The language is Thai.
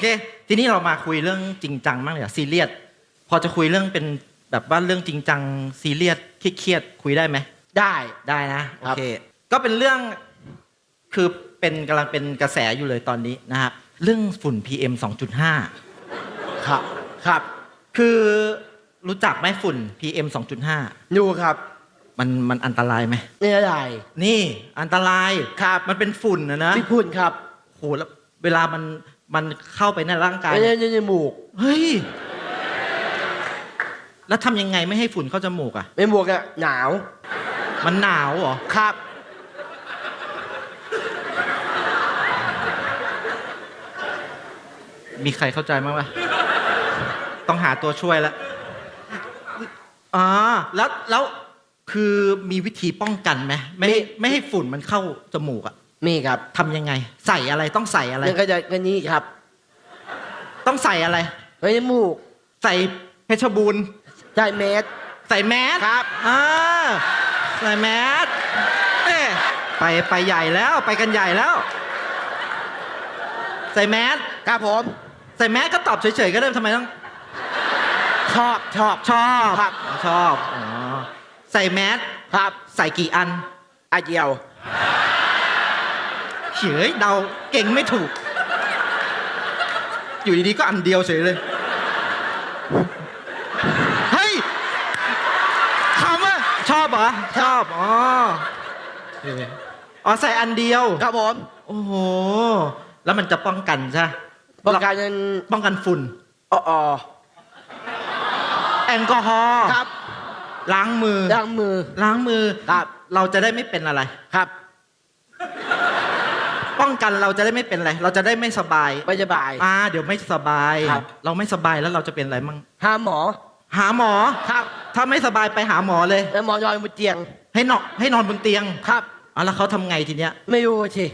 เค ทีนี้เรามาคุยเรื่องจริงจังมากเลยอะซีเรียสพอจะคุยเรื่องเป็นแบบว่าเรื่องจริงจังซีเรียสเครียดๆคุยได้ไหมได้ได้นะโอครับเคก็เป็นเรื่องคือเป็นกำลังเป็นกระแสอยู่เลยตอนนี้นะครับเรื่องฝุ่น PM 2.5 ครับครับ คือรู้จักไหมฝุ่น PM 2.5ดูครับ มันมันอันตรายไหมนี่อะไรนี่อันตรายครับมันเป็นฝุ่นนะนะพี่พูดครับโหแล้วเวลามัน มันเข้าไปในร่างกายไม่ใช่ในจมูกเฮ้ยแล้วทำยังไงไม่ให้ฝุ่นเข้าจมูกอะในหมวกอะหนาว มันหนาวเหรอครับ มีใครเข้าใจมั้างปะต้องหาตัวช่วยแล้วอ่าแล้วแล้วคือมีวิธีป้องกันไหมไม่ให้มีไม่ให้ฝุ่นมันเข้าจมูกอะ มีครับทำยังไง ใส่อะไรต้องใส่อะไรนี่ก็จะก็นี่ครับ ต้องใส่อะไรไว้ในหมูกใส่เพชรบูรณ์ใส่เมสใส่แมสครับอ่าใส่แมสเอ๊ะไปไปใหญ่แล้วไปกันใหญ่แล้ว ใส่แมสครับผม ใส่แมสก็ตอบเฉยๆก็ได้ทำไมต้องชอบชอบชอบครับชอบอ๋อใส่แมสครับ ใส่กี่อันอาเดียว เฉยเดาเก่งไม่ถูก อยู่ดีๆก็อันเดียวเฉยเลยเฮ้ยคำว่าชอบเหรอชอบอ๋อโอเคอ๋อใส่อันเดียวครับผมโอ้โหแล้วมันจะป้องกันใช่ไหมป้องกันเงินป้องกันฝุ่นอ๋ออแอลกอฮอล์ครับล้างมือล้างมือล้างมือครับเราจะได้ไม่เป็นอะไรครับ ป้องกันเราจะได้ไม่เป็นอะไร เราจะได้ไม่สบายไม่สบาย อ่าเดี๋ยวไม่สบาย ครับ เราไม่สบายแล้วเราจะเป็นอะไรมั่งหาหมอ หาหมอ ครับถ้าไม่สบายไปหาหมอเลย แล้วหมอนอนบนเตียง ให้นอนให้นอนบนเตียงครับอ๋อแล้วเขาทำไงทีเนี้ย ไม่รู้สิ